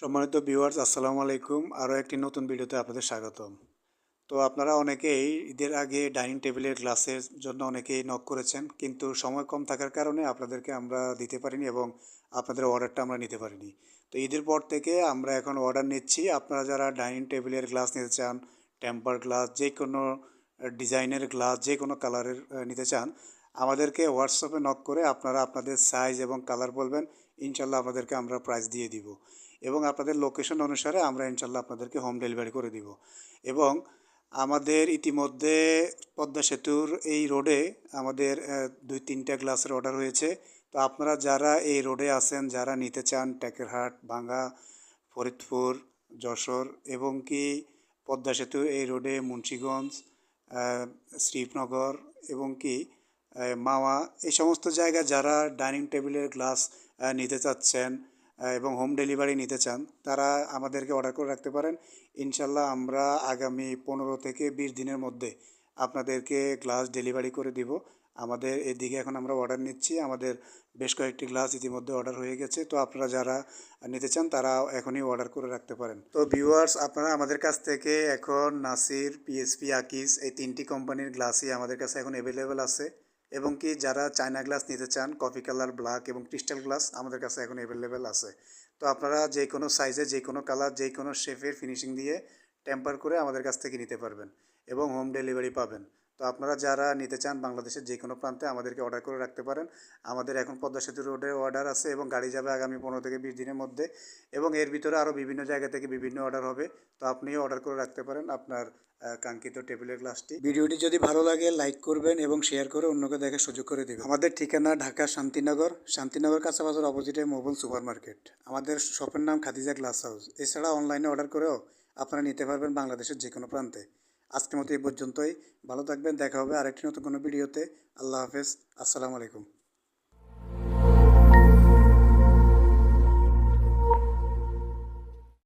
সম্মানিত ভিউয়ার্স আসসালামু আলাইকুম। আরও একটি নতুন ভিডিওতে আপনাদের স্বাগতম। তো আপনারা অনেকেই ঈদের আগে ডাইনিং টেবিলের গ্লাসের জন্য অনেকেই নক করেছেন, কিন্তু সময় কম থাকার কারণে আপনাদেরকে আমরা দিতে পারিনি এবং আপনাদের অর্ডারটা আমরা নিতে পারিনি। তো ঈদের পর থেকে আমরা এখন অর্ডার নিচ্ছি। আপনারা যারা ডাইনিং টেবিলের গ্লাস নিতে চান টেম্পার গ্লাস যে কোনো ডিজাইনের গ্লাস যে কোনো কালারের নিতে চান আমাদেরকে হোয়াটসঅ্যাপে নক করে আপনারা আপনাদের সাইজ এবং কালার বলবেন, ইনশাল্লাহ আপনাদেরকে আমরা প্রাইস দিয়ে দিব। এবং আপনাদের লোকেশন অনুসারে আমরা ইনশাল্লাহ আপনাদেরকে হোম ডেলিভারি করে দিব। এবং আমাদের ইতিমধ্যে পদ্মা সেতুর এই রোডে আমাদের দুই তিনটা গ্লাসের অর্ডার হয়েছে। তো আপনারা যারা এই রোডে আছেন, যারা নিতে চান টেকেরহাট ভাঙ্গা, ফরিদপুর, যশোর এবং কি পদ্মা সেতুর এই রোডে মুন্সীগঞ্জ শ্রীনগর এবং কি মাওয়া এই সমস্ত জায়গায় যারা ডাইনিং টেবিলের গ্লাস নিতে চাচ্ছেন এবং হোম ডেলিভারি নিতে চান, তারা আমাদেরকে অর্ডার করে রাখতে পারেন। ইনশাল্লাহ আমরা আগামী পনেরো থেকে বিশ দিনের মধ্যে আপনাদেরকে গ্লাস ডেলিভারি করে দিব। আমাদের এদিকে এখন আমরা অর্ডার নিচ্ছি। আমাদের বেশ কয়েকটি গ্লাস ইতিমধ্যে অর্ডার হয়ে গেছে। তো আপনারা যারা নিতে চান, তারা এখনই অর্ডার করে রাখতে পারেন। তো ভিউয়ার্স, আপনারা আমাদের কাছ থেকে এখন নাসির, পিএসপি, আকিস, এই তিনটি কোম্পানির গ্লাসই আমাদের কাছে এখন অ্যাভেলেবেল আছে। এবং কি যারা চায়না গ্লাস নিতে চান, কফি কালার, ব্ল্যাক এবং ক্রিস্টাল গ্লাস আমাদের কাছে এখন অ্যাভেলেবেল আছে। তো আপনারা যে কোনো সাইজে যে কোনো কালার যে কোনো শেপের ফিনিশিং দিয়ে টেম্পার করে আমাদের কাছ থেকে নিতে পারবেন এবং হোম ডেলিভারি পাবেন। তো আপনারা যারা নিতে চান বাংলাদেশের যে কোনো প্রান্তে আমাদেরকে অর্ডার করে রাখতে পারেন। আমাদের এখন পদ্মা সেতু রোডে অর্ডার আছে এবং গাড়ি যাবে আগামী পনেরো থেকে বিশ দিনের মধ্যে এবং এর ভিতরে আরও বিভিন্ন জায়গা থেকে বিভিন্ন অর্ডার হবে। তো আপনিও অর্ডার করে রাখতে পারেন আপনার কাঙ্ক্ষিত টেবিলের গ্লাসটি ভিডিওটি যদি ভালো লাগে লাইক করবেন এবং শেয়ার করে অন্যকে দেখার সুযোগ করে দেবেন। আমাদের ঠিকানা ঢাকা শান্তিনগর। শান্তিনগর কাছাবাজার অপোজিটে মোবাইল সুপার মার্কেট আমাদের শপের নাম খাদিজা গ্লাস হাউস এছাড়া অনলাইনে অর্ডার করেও আপনারা নিতে পারবেন বাংলাদেশের যে কোনো প্রান্তে। আজকের মতো এই পর্যন্তই। ভালো থাকবেন, দেখা হবে আরেকটি নতুন কোনো ভিডিওতে। আল্লাহ হাফেজ, আসসালামু আলাইকুম।